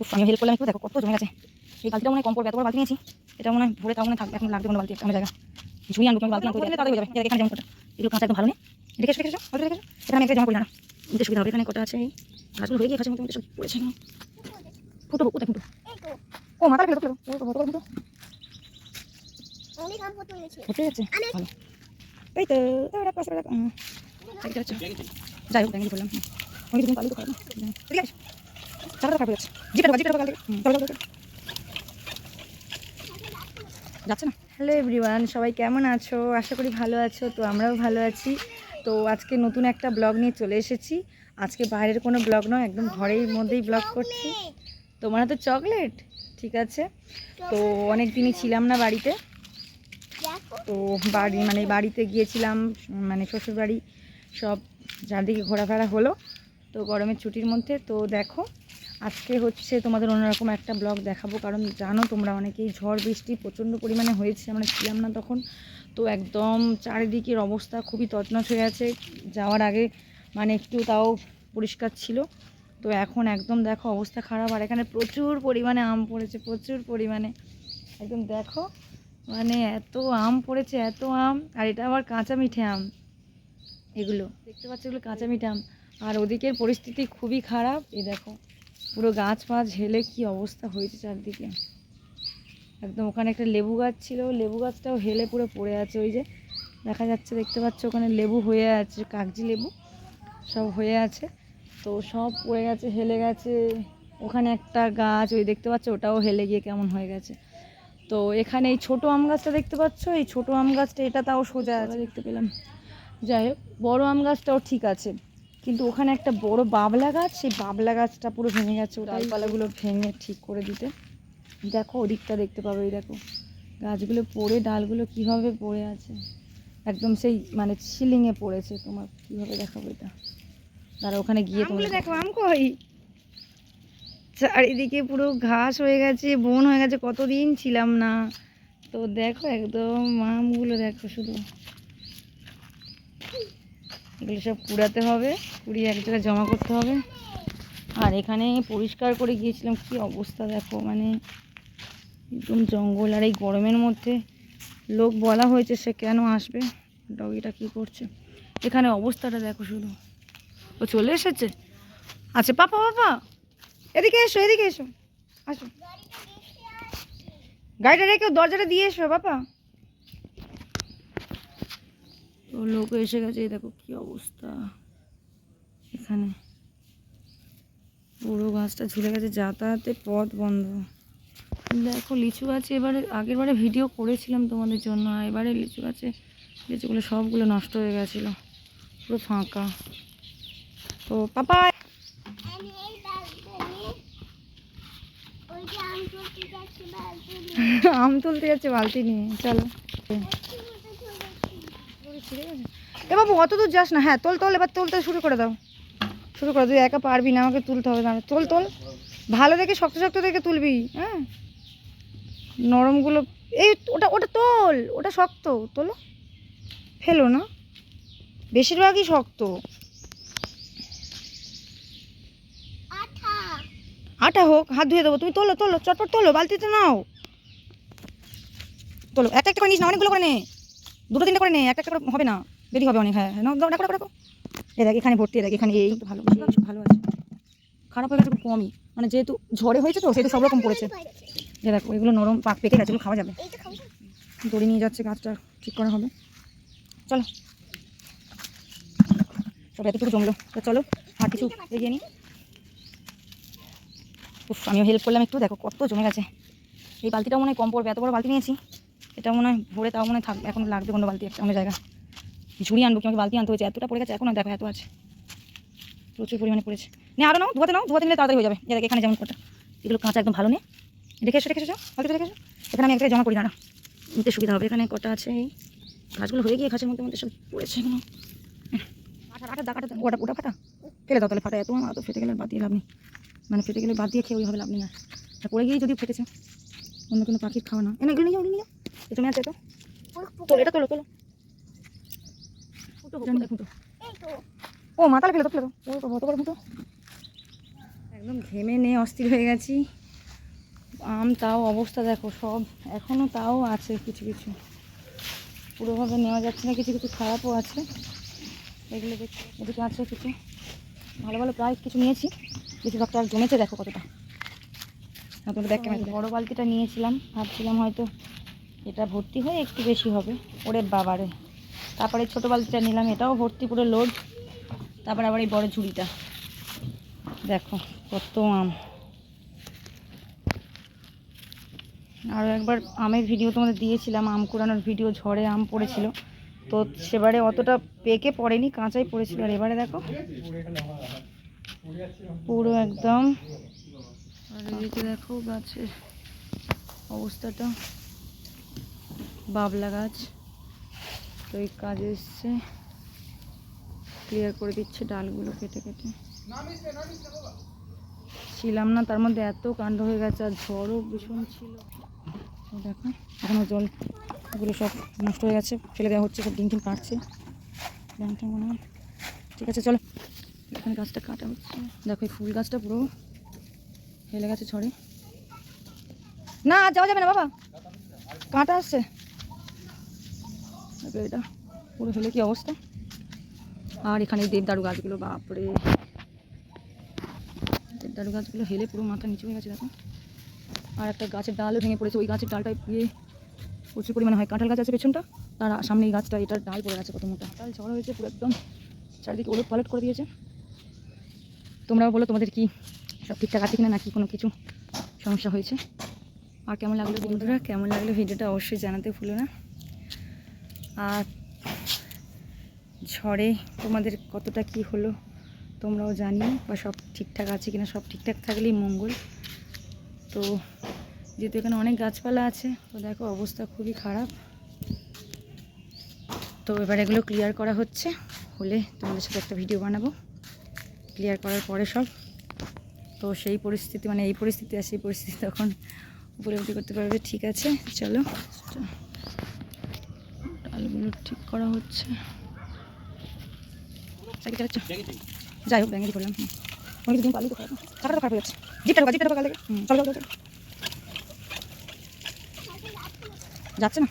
উফ, আমি হেল্প করলাম একটু দেখো কত জমে গেছে এই বালতিটা মনে হয় কম পড়বে এত বড় বালতি নিয়েছি। এটা মনে হয় ভরে তাও মনে থাকবে এখন লাগবে কোনো বালতি একটা জায়গা। ঝুড়ি আনব বালতি তাড়াতাড়ি হয়ে যাবে। এখানে যেমন এগুলো কাঁচা একদম ভালো নেই। রেখেছো রেখেছো অল্প রেখেছো এখানে আমি একটা জমা করি না। নিতে সুবিধা হবে এখানে কটা আছে? এই গাছগুলো হয়ে গিয়ে গাছের মধ্যে পড়েছে। এখানে ফুটো কোথায় ফুটো ও মাথা ফেলো ফেলো ফুটো অনেক ফটো। ফুটে যাচ্ছে? ভালো। এই তো এবার পাশে যাই হোক ব্যাঙ্গি বললাম আমি তুমি পালি তো খারাপ ঠিক আছে হয়ে হ্যালো এভরিওয়ান, সবাই কেমন আছো? আশা করি ভালো আছো, তো আমরাও ভালো আছি। তো আজকে নতুন একটা ব্লগ নিয়ে চলে এসেছি। আজকে বাইরের কোনো ব্লগ নয়, একদম ঘরের মধ্যেই ব্লগ করছি। তোমার হাতে চকলেট? ঠিক আছে। তো অনেক দিনই ছিলাম না বাড়িতে। তো বাড়ি মানে বাড়িতে গিয়েছিলাম মানে শ্বশুর বাড়ি সব, চারদিকে ঘোরাফেরা হলো। তো গরমের ছুটির মধ্যে, তো দেখো। আজকে হচ্ছে তোমাদের অন্যরকম একটা ব্লগ দেখাবো, কারণ জানো তোমরা অনেকেই ঝড় বৃষ্টি প্রচণ্ড পরিমাণে হয়েছে, আমরা ছিলাম না তখন। তো একদম চারিদিকের অবস্থা খুবই তছনছ হয়ে আছে, যাওয়ার আগে মানে একটু তাও পরিষ্কার ছিল। তো এখন একদম দেখো অবস্থা খারাপ, আর এখানে প্রচুর পরিমাণে আম পড়েছে, প্রচুর পরিমাণে। একদম দেখো মানে এত আম পড়েছে, এত আম, আর এটা আবার কাঁচা মিঠে আম। এগুলো, দেখতে পাচ্ছ এগুলো কাঁচা মিঠে আম। আর ওদিকের পরিস্থিতি খুবই খারাপ, এই দেখো। পুরো গাছ ফাছ ঝেলে কি অবস্থা হয়েছে চারদিকে। একদম ওখানে একটা লেবু গাছ ছিল লেবু গাছটাও হেলে পুরো পড়ে আছে ওই যে। দেখা যাচ্ছে দেখতে পাচ্ছ ওখানে লেবু হয়ে আছে কাগজি লেবু সব হয়ে আছে। তো সব পড়ে গেছে হেলে গেছে। ওখানে একটা গাছ ওই দেখতে পাচ্ছ ওটাও হেলে গিয়ে কেমন হয়ে গেছে। তো এখানে এই ছোট আম গাছটা দেখতে পাচ্ছ? এই ছোট আম গাছটা এটা তাও সোজা আছে। দেখতে পেলাম। যাই হোক বড় আম গাছটাও ঠিক আছে। কিন্তু ওখানে একটা বড় বাবলা গাছ সেই বাবলা গাছটা পুরো ভেঙে গেছে ওই ডালপালাগুলো ভেঙে ঠিক করে দিতে। দেখো ওদিকটা দেখতে পাবে এই দেখো। গাছগুলো পড়ে ডালগুলো কীভাবে পড়ে আছে? একদম সেই মানে সিলিংয়ে পড়েছে। তোমার কীভাবে দেখাবো এটা? দাঁড়া ওখানে গিয়ে তোমার দেখো আম কই? চারিদিকে পুরো ঘাস হয়ে গেছে বন হয়ে গেছে কতদিন ছিলাম না। তো দেখো একদম আমগুলো দেখো শুধু। এগুলো সব কুড়াতে হবে, কুড়িয়ে এক জায়গায় জমা করতে হবে। আর এখানে পরিষ্কার করে গিয়েছিলাম, কি অবস্থা দেখো মানে একদম জঙ্গল আর এই গরমের মধ্যে। লোক বলা হয়েছে সে কেন আসবে ডগিটা কি করছে? এখানে অবস্থাটা দেখো শুধু। ও চলে এসেছে? আচ্ছা পাপা পাপা, এদিকে এসো এদিকে এসো। আসো। গাড়িটা রেখে দরজাটা দিয়ে এসো বাবা তো লোক এসে গেছে এই দেখো কি অবস্থা। এখানে পুরো গাছটা ঝুলে গেছে যাতায়াতের পথ বন্ধ। দেখো লিচু গাছে এবারে আগের বারে ভিডিও করেছিলাম তোমাদের জন্য এবারে লিচু গাছে লিচুগুলো সবগুলো নষ্ট হয়ে গেছিল পুরো ফাঁকা। তো পাপা আমি তুলতে যাচ্ছি বালতি নিয়ে আম যাচ্ছে বালতি এ বাবু অত দূর যাস না। হ্যাঁ তোল তোল এবার তুলতে শুরু করে দাও। শুরু করে তুই একা পারবি না আমাকে তুলতে হবে। দাঁড়া তোল তোল। ভালো দেখে শক্ত শক্ত দেখে তুলবি হ্যাঁ? নরমগুলো এই ওটা ওটা তোল ওটা শক্ত তোলো। ফেলো না। বেশিরভাগই শক্ত। আটা হোক হাত ধুয়ে দেবো। তুমি তোলো তোলো চটপট তোলো বালতিতে নাও। তোলো একটা একটা করে নিস না অনেকগুলো করে নে। দুটো তিনটে করে নে একটা একটা করে হবে না। দেরি হবে অনেক হ্যাঁ। রাখো রাখো এ দেখ এখানে ভর্তি এ দেখ এখানে এই। ভালো ভালো আছে খারাপ হয়ে গেছে খুব কমই। মানে যেহেতু ঝড়ে হয়েছে তো সেহেতু সব রকম পড়েছে। এ দেখো এগুলো নরম পাক পেকে গেছে এগুলো খাওয়া যাবে। দড়ি নিয়ে যাচ্ছে গাছটা ঠিক করা হবে। চলো। সব এতটুকু জমলো। তো চলো আর কিছু এগিয়ে নিই। উফ আমিও হেল্প করলাম একটু। দেখো কত জমে গেছে। এই বালতিটা মনে হয় কম পড়বে এত বড় বালতি নিয়েছি। এটা মনে হয় ভরে, তাও মনে হয় থাকবে এখন লাগবে কোনো বালতি একটা অন্য জায়গা। ঝুড়ি আনব কি আমাকে বালতি আনতে হয়েছে, এতটা পড়ে গেছে, এখন দেখো, এত আছে। প্রচুর পরিমাণে পড়েছে। নে আরও নাও, ধোয়াতে নাও, ধোয়াতে নিলে তাড়াতাড়ি হয়ে যাবে। দেখ, এখানে যেমন কটা এগুলো কাঁচা একদম ভালো নেই রেখে এসো রেখে এসো বালতিতে রেখে এসো। এখানে আমি একটা জমা করি দাঁড়া নিতে সুবিধা হবে, এখানে কটা আছে এই? গাছগুলো হয়ে গিয়ে গাছের মধ্যে মধ্যে সব পড়েছে এগুলো আটা ওটা ওটা ফাটা। ফেলে দাও তাহলে, ফাটা, এত আমার তো ফেটে গেলে বাদ দিয়ে লাভ নেই। মানে ফেটে গেলে বাদ দিয়ে খেয়ে ওই হবে লাভ নেই আর। পড়ে গিয়ে যদি ফেটেছে, অন্য কোনো পাখির খাওয়া না। এনে, এগুলো নিয়ে নিয়ে এ তুমি আছে তো এটা তোলো তোলো। ও মাথালে ফেলে তো ফেলে তো কত বড় ফুটো। একদম ঘেমে নিয়ে অস্থির হয়ে গেছি। আম তাও অবস্থা দেখো সব এখনও তাও আছে কিছু কিছু। পুরোভাবে নেওয়া যাচ্ছে না কিছু কিছু খারাপও আছে। এগুলো দেখছি এদিকে আছে কিছু। ভালো ভালো প্রায় কিছু নিয়েছি। বেশিরভাগটা আর জমেছে দেখো কতটা। তোমরা দেখ। বড়ো বালতিটা নিয়েছিলাম ভাবছিলাম হয়তো এটা ভর্তি হয়ে একটু বেশি হবে। ওরে বাবারে। তারপরে ছোটো বালতিটা নিলাম, এটাও ভর্তি পুরো লোড তারপর আবার এই বড় ঝুড়িটা। দেখো, কত আম। আরও একবার আমের ভিডিও তোমাদের দিয়েছিলাম, আম কুড়ানোর ভিডিও ঝড়ে আম পড়েছিল। তো সেবারে অতটা পেকে পড়েনি, কাঁচাই পড়েছিল। আর এবারে দেখো, পুরো একদম। আর দেখো গাছের অবস্থাটা। বাবলা গাছ। তো এই কাজে এসছে। ক্লিয়ার করে দিচ্ছে ডালগুলো কেটে কেটে। ছিলাম না, তার মধ্যে এত কাণ্ড হয়ে গেছে, আর ঝড়ও ভীষণ ছিল। দেখো এখনও জল এগুলো সব নষ্ট হয়ে গেছে, ফেলে দেওয়া হচ্ছে, সব ডিম কাটছে। মনে ঠিক আছে, চলো। এখানে গাছটা কাটা হচ্ছে। দেখো, এই ফুল গাছটা পুরো হেলে গেছে ঝড়ে। না যাওয়া যাবে না, বাবা। কাঁটা আসছে। এটা। পুরো হেলে কি অবস্থা? আর এখানে দেবদারু গাছগুলো বাপরে। দেবদারু গাছগুলো হেলে পুরো মাথা নিচু হয়ে গেছে দেখো। আর একটা গাছের ডালও ভেঙে পড়েছে। ওই গাছের ডালটা গিয়ে প্রচুর পরিমাণে হয়। কাঁঠাল গাছ আছে পেছনটা। তার সামনে এই গাছটা এটার ডাল পড়ে গেছে কত মোটা ডাল ঝড় হয়েছে পুরো একদম। চারিদিকে ওলট পালট করে দিয়েছে। তোমরাও বলো তোমাদের কি সব ঠিকঠাক আছে কিনা নাকি কোনো কিছু সমস্যা হয়েছে? আর কেমন লাগল বন্ধুরা কেমন লাগল ভিডিওটা অবশ্যই জানাতে ভুলো না। আর ঝড়ে তোমাদের কতটা কি হলো তোমরাও জানিও বা সব ঠিকঠাক আছে কিনা, সব ঠিকঠাক থাকলেই মঙ্গল। তো যেহেতু এখানে অনেক গাছপালা আছে, তো দেখো অবস্থা খুবই খারাপ। তো এবার এগুলো ক্লিয়ার করা হচ্ছে, হলে তোমাদের সাথে একটা ভিডিও বানাবো। ক্লিয়ার করার পরে সব। তো সেই পরিস্থিতি মানে এই পরিস্থিতি আর সেই পরিস্থিতি তখন উপলব্ধি করতে পারবে, ঠিক আছে? চলো। ডালগুলো ঠিক করা হচ্ছে। যাই হোক ব্যাঙ্গি করলাম। অনেক দিন তো খারাপ। খারাপ হয়ে যাচ্ছে। জিপটা ঢোকা জিপটা ঢোকা লাগে। চলো। যাচ্ছে না?